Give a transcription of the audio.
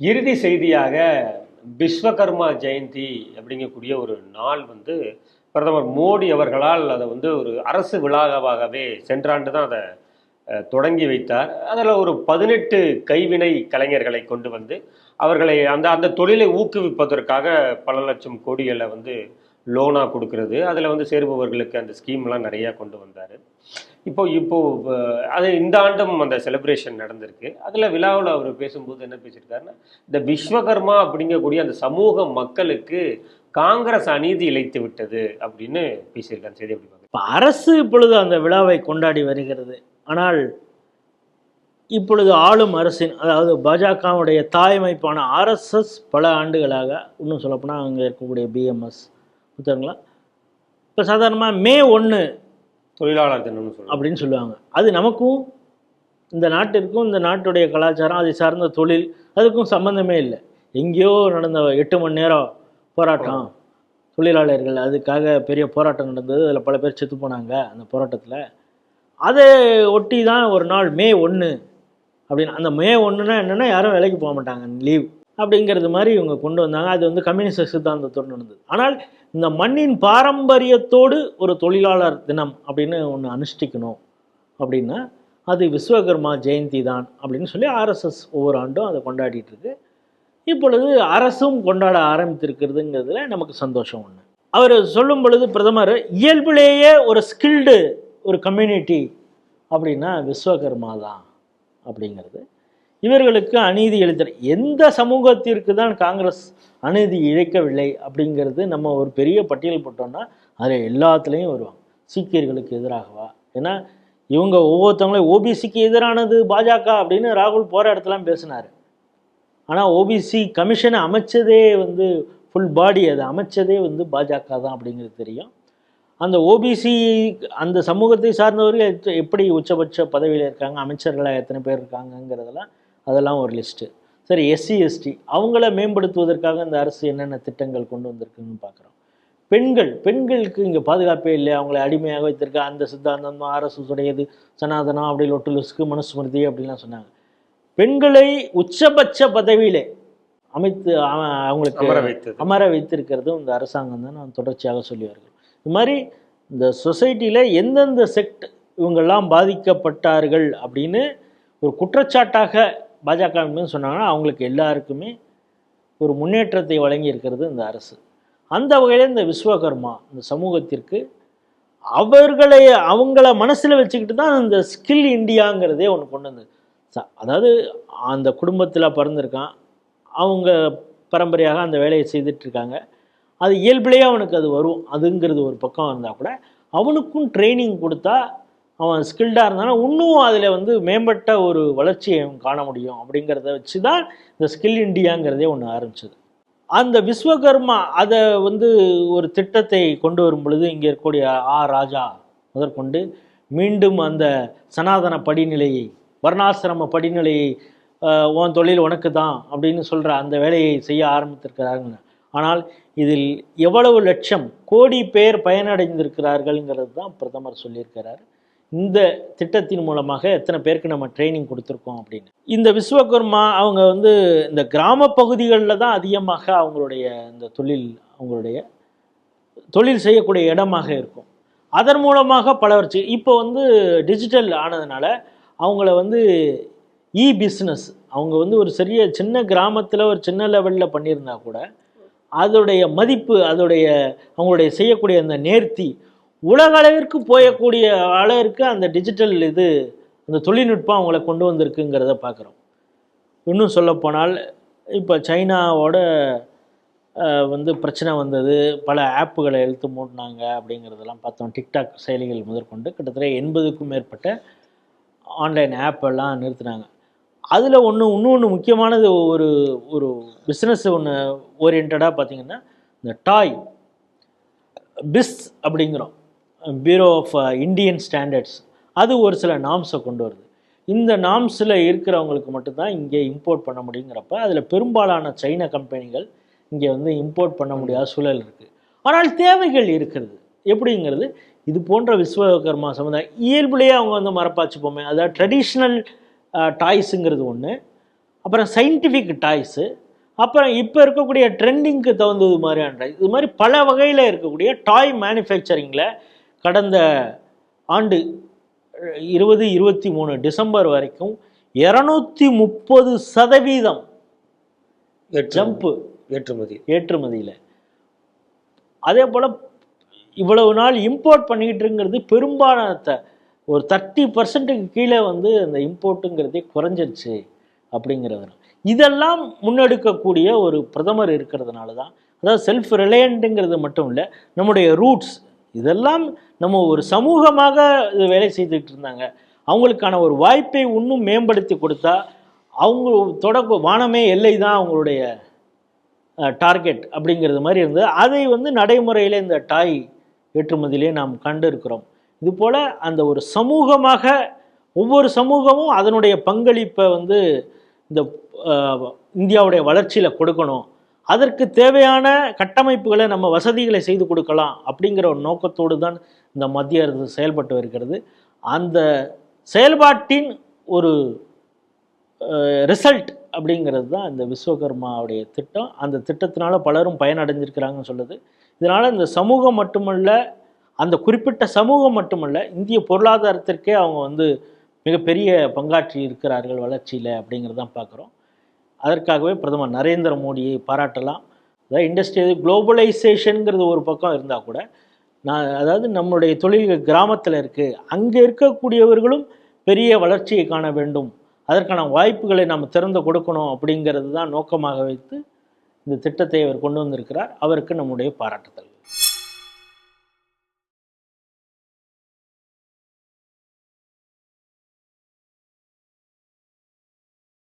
இறுதி செய்தியாக விஸ்வகர்மா ஜெயந்தி அப்படிங்கக்கூடிய ஒரு நாள் வந்து பிரதமர் மோடி அவர்களால் அதை வந்து ஒரு அரசு விழாவாகவே சென்ற ஆண்டு தான் அதை தொடங்கி வைத்தார். அதில் ஒரு பதினெட்டு கைவினை கலைஞர்களை கொண்டு வந்து அவர்களை அந்த அந்த தொழிலை ஊக்குவிப்பதற்காக பல லட்சம் கோடிகளை வந்து லோனாக கொடுக்கறது. அதில் வந்து சேருபவர்களுக்கு அந்த ஸ்கீம்லாம் நிறையா கொண்டு வந்தார். இப்போ இப்போது அது இந்த ஆண்டும் அந்த செலிப்ரேஷன் நடந்திருக்கு. அதில் விழாவில் அவர் பேசும்போது என்ன பேசியிருக்காருன்னா இந்த விஸ்வகர்மா அப்படிங்கக்கூடிய அந்த சமூக மக்களுக்கு காங்கிரஸ் அநீதி இழைத்து விட்டது அப்படின்னு பேசியிருக்காரு. செய்தி அப்படி இப்போ அரசு இப்பொழுது அந்த விழாவை கொண்டாடி வருகிறது. ஆனால் இப்பொழுது ஆளும் அரசின் அதாவது பாஜகவுடைய தாயமைப்பான ஆர்எஸ்எஸ் பல ஆண்டுகளாக இன்னும் சொல்லப்போனால் அங்கே இருக்கக்கூடிய பிஎம்எஸ் புத்தகங்களா இப்போ சாதாரணமாக மே ஒன்று தொழிலாளர் தினம்னு அப்படின்னு சொல்லுவாங்க. அது நமக்கும் இந்த நாட்டிற்கும் இந்த நாட்டுடைய கலாச்சாரம் அதை சார்ந்த தொழில் அதுக்கும் சம்மந்தமே இல்லை. எங்கேயோ நடந்த எட்டு மணி நேரம் போராட்டம். தொழிலாளர்கள் அதுக்காக பெரிய போராட்டம் நடந்தது. அதில் பல பேர் செத்து போனாங்க அந்த போராட்டத்தில். அதை ஒட்டி தான் ஒரு நாள் மே ஒன்று அப்படின்னு. அந்த மே ஒன்றுனா என்னென்னா யாரும் வேலைக்கு போக மாட்டாங்க. லீவ். அப்படிங்கிறது மாதிரி இவங்க கொண்டு வந்தாங்க. அது வந்து கம்யூனிஸ்ட் சித்தாந்தத்தோடு நடந்தது. ஆனால் இந்த மண்ணின் பாரம்பரியத்தோடு ஒரு தொழிலாளர் தினம் அப்படின்னு ஒன்று அனுஷ்டிக்கணும் அப்படின்னா அது விஸ்வகர்மா ஜெயந்தி தான் அப்படின்னு சொல்லி ஆர்எஸ்எஸ் ஒவ்வொரு ஆண்டும் அதை கொண்டாடிட்டு இருக்கு. இப்பொழுது அரசும் கொண்டாட ஆரம்பித்திருக்கிறதுங்கிறதுல நமக்கு சந்தோஷம் ஒன்று அவர் சொல்லும் பொழுது பிரதமர் இயல்பிலேயே ஒரு ஸ்கில்டு ஒரு கம்யூனிட்டி அப்படின்னா விஸ்வகர்மா தான் அப்படிங்கிறது. இவர்களுக்கு அநீதி இழைத்த எந்த சமூகத்திற்கு தான் காங்கிரஸ் அநீதி இழைக்கவில்லை அப்படிங்கிறது நம்ம ஒரு பெரிய பட்டியல் போட்டோம்னா அதில் எல்லாத்துலேயும் வருவாங்க. சீக்கியர்களுக்கு எதிராகவா? ஏன்னா இவங்க ஒவ்வொருத்தவங்களையும் ஓபிசிக்கு எதிரானது பாஜக அப்படின்னு ராகுல் போகிற இடத்துலாம் பேசினார். ஆனால் ஓபிசி கமிஷனை அமைச்சதே வந்து ஃபுல் பாடி அதை. அமைச்சதே வந்து பாஜக தான் அப்படிங்கிறது தெரியும். அந்த ஓபிசி அந்த சமூகத்தை சார்ந்தவர்கள் எப்படி உச்சபட்ச பதவியில் இருக்காங்க? அமைச்சர்களாக எத்தனை பேர் இருக்காங்கங்கிறதெல்லாம் அதெல்லாம் ஒரு லிஸ்ட்டு சரி எஸ்சி எஸ்டி அவங்கள மேம்படுத்துவதற்காக இந்த அரசு என்னென்ன திட்டங்கள் கொண்டு வந்திருக்குன்னு பார்க்குறோம். பெண்கள் பெண்களுக்கு இங்கே பாதுகாப்பே இல்லை அவங்கள அடிமையாக வைத்திருக்க அந்த சித்தாந்தம் ஆர்எஸ்எஸ் உடையது சனாதனம் அப்படி லொட்டுலுஸ்க்கு மனுஸ்மிருதி அப்படிலாம் சொன்னாங்க. பெண்களை உச்சபட்ச பதவியிலே அமைத்து அவ- அவங்களுக்கு அமர வைத்திருக்கிறதும் இந்த அரசாங்கம் தான் நான் தொடர்ச்சியாக சொல்லி வருகிறோம் இது மாதிரி இந்த சொசைட்டியில் எந்தெந்த செக்ட் இவங்கெல்லாம் பாதிக்கப்பட்டார்கள் அப்படின்னு ஒரு குற்றச்சாட்டாக பாஜக சொன்னாங்கன்னா அவங்களுக்கு எல்லாருக்குமே ஒரு முன்னேற்றத்தை வழங்கி இருக்கிறது இந்த அரசு. அந்த வகையில் இந்த விஸ்வகர்மா இந்த சமூகத்திற்கு அவர்களை அவங்கள மனசில் வச்சுக்கிட்டு தான் இந்த ஸ்கில் இந்தியாங்கிறதே ஒன்று கொண்டு வந்தது. ச- அதாவது அந்த குடும்பத்தில் பிறந்திருக்கான். அவங்க பரம்பரையாக அந்த வேலையை செய்துட்டு இருக்காங்க அது இயல்பிலேயே அவனுக்கு அது வரும். அதுங்கிறது ஒரு பக்கம் இருந்தால் கூட அவனுக்கும் ட்ரைனிங் கொடுத்தா அவன் ஸ்கில்டாக இருந்தானா இன்னும் அதில் வந்து மேம்பட்ட ஒரு வளர்ச்சியை காண முடியும் அப்படிங்கிறத வச்சு தான் இந்த ஸ்கில் இண்டியாங்கிறதே ஒன்று ஆரம்பிச்சது. அந்த விஸ்வகர்மா அதை வந்து ஒரு திட்டத்தை கொண்டு வரும் பொழுது இங்கே இருக்கக்கூடிய ஆ ராஜா முதற்கொண்டு மீண்டும் அந்த சனாதன படிநிலையை வர்ணாசிரம படிநிலையை உன் தொழில் உனக்கு தான் அப்படின்னு சொல்கிற அந்த வேலையை செய்ய ஆரம்பித்திருக்கிறார்கள். ஆனால் இதில் எவ்வளவு லட்சம் கோடி பேர் பயனடைந்திருக்கிறார்கள்ங்கிறது தான் பிரதமர் சொல்லியிருக்கிறார். இந்த திட்டத்தின் மூலமாக எத்தனை பேருக்கு நம்ம ட்ரைனிங் கொடுத்துருக்கோம் அப்படின்னு. இந்த விஸ்வகர்மா அவங்க வந்து இந்த கிராம பகுதிகளில் தான் அதிகமாக அவங்களுடைய இந்த தொழில் அவங்களுடைய தொழில் செய்யக்கூடிய இடமாக இருக்கும். அதன் மூலமாக பல வச்சு இப்போ வந்து டிஜிட்டல் ஆனதுனால அவங்கள வந்து இ பிஸ்னஸ் அவங்க வந்து ஒரு சிறிய சின்ன கிராமத்தில் ஒரு சின்ன லெவலில் பண்ணியிருந்தா கூட அதோடைய மதிப்பு அதோடைய அவங்களுடைய செய்யக்கூடிய அந்த நேர்த்தி உலக அளவிற்கு போயக்கூடிய அளவிற்கு அந்த டிஜிட்டல் இது அந்த தொழில்நுட்பம் அவங்கள கொண்டு வந்திருக்குங்கிறத பார்க்குறோம். இன்னும் சொல்லப்போனால் இப்போ சைனாவோட வந்து பிரச்சனை வந்தது. பல ஆப்புகளை எழுத்து மூடினாங்க அப்படிங்கிறதெல்லாம் பார்த்தோம். டிக்டாக் செயலிகள் முதற்கொண்டு கிட்டத்தட்ட எண்பதுக்கும் மேற்பட்ட ஆன்லைன் ஆப் எல்லாம் நிறுத்தினாங்க. அதில் ஒன்று இன்னொன்று முக்கியமானது ஒரு ஒரு பிஸ்னஸ் ஒன்று ஓரியன்டாக பார்த்தீங்கன்னா இந்த டாய் பிஸ் அப்படிங்கிறோம். பியூரோ ஆஃப் இந்தியன் ஸ்டாண்டர்ட்ஸ் அது ஒரு சில நாம்ஸை கொண்டு வருது. இந்த நாம்ஸில் இருக்கிறவங்களுக்கு மட்டும்தான் இங்கே இம்போர்ட் பண்ண முடியுங்கிறப்ப அதில் பெரும்பாலான சைன கம்பெனிகள் இங்கே வந்து இம்போர்ட் பண்ண முடியாத சூழல் இருக்குது ஆனால் தேவைகள் இருக்கிறது. எப்படிங்கிறது? இது போன்ற விஸ்வகர்மா சமுதாயம் இயல்புலேயே அவங்க வந்து மரப்பாச்சுப்போமே. அதாவது ட்ரெடிஷ்னல் டாய்ஸுங்கிறது ஒன்று அப்புறம் சயின்டிஃபிக் டாய்ஸு அப்புறம் இப்போ இருக்கக்கூடிய ட்ரெண்டிங்க்கு தகுந்தது மாதிரியான இது மாதிரி பல வகையில் இருக்கக்கூடிய டாய் மேனுஃபேக்சரிங்கில் கடந்த ஆண்டு இருபது இருபத்தி மூணு டிசம்பர் வரைக்கும் இரநூத்தி முப்பது சதவீதம் ஜம்ப்பு ஏற்றுமதி. ஏற்றுமதியில். அதே போல் இவ்வளவு நாள் இம்போர்ட் பண்ணிக்கிட்டுங்கிறது பெரும்பாலான ஒரு தேர்ட்டி பர்சன்ட்டுக்கு கீழே வந்து அந்த இம்போர்ட்டுங்கிறதே குறைஞ்சிருச்சு அப்படிங்கிறது இதெல்லாம் முன்னெடுக்கக்கூடிய ஒரு பிரதமர் இருக்கிறதுனால தான் அதாவது செல்ஃப் ரிலையண்ட்டுங்கிறது மட்டும் இல்லை நம்முடைய ரூட்ஸ் இதெல்லாம் நம்ம ஒரு சமூகமாக இது வேலை செய்துக்கிட்டு இருந்தாங்க. அவங்களுக்கான ஒரு வாய்ப்பை இன்னும் மேம்படுத்தி கொடுத்தா அவங்க தொடக்க வானமே எல்லை தான் அவங்களுடைய டார்கெட் அப்படிங்கிறது மாதிரி இருந்தது. அதை வந்து நடைமுறையில் இந்த டாய் ஏற்றுமதியிலே நாம் கண்டு இருக்கிறோம் இது போல் அந்த ஒரு சமூகமாக ஒவ்வொரு சமூகமும் அதனுடைய பங்களிப்பை வந்து இந்த இந்தியாவுடைய வளர்ச்சியில் கொடுக்கணும். அதற்கு தேவையான கட்டமைப்புகளை நம்ம வசதிகளை செய்து கொடுக்கலாம் அப்படிங்கிற ஒரு நோக்கத்தோடு தான் இந்த மத்திய அரசு செயல்பட்டு வருகிறது. அந்த செயல்பாட்டின் ஒரு ரிசல்ட் அப்படிங்கிறது தான் இந்த விஸ்வகர்மாவுடைய திட்டம். அந்த திட்டத்தினால பலரும் பயனடைஞ்சிருக்கிறாங்கன்னு சொல்லுது. இதனால் இந்த சமூகம் மட்டுமல்ல அந்த குறிப்பிட்ட சமூகம் மட்டுமல்ல இந்திய பொருளாதாரத்திற்கே அவங்க வந்து மிகப்பெரிய பங்காற்றி இருக்கிறார்கள் வளர்ச்சியில் அப்படிங்கிறது தான் பார்க்குறோம். அதற்காகவே பிரதமர் நரேந்திர மோடியை பாராட்டலாம். அதாவது இண்டஸ்ட்ரி குளோபலைசேஷனுங்கிறது ஒரு பக்கம் இருந்தால் கூட நான் அதாவது நம்மளுடைய தொழில்கள் கிராமத்தில் இருக்குது அங்கே இருக்கக்கூடியவர்களும் பெரிய வளர்ச்சியை காண வேண்டும். அதற்கான வாய்ப்புகளை நாம் திறந்து கொடுக்கணும் அப்படிங்கிறது தான் நோக்கமாக வைத்து இந்த திட்டத்தை அவர் கொண்டு வந்திருக்கிறார். அவருக்கு நம்முடைய பாராட்டுதல்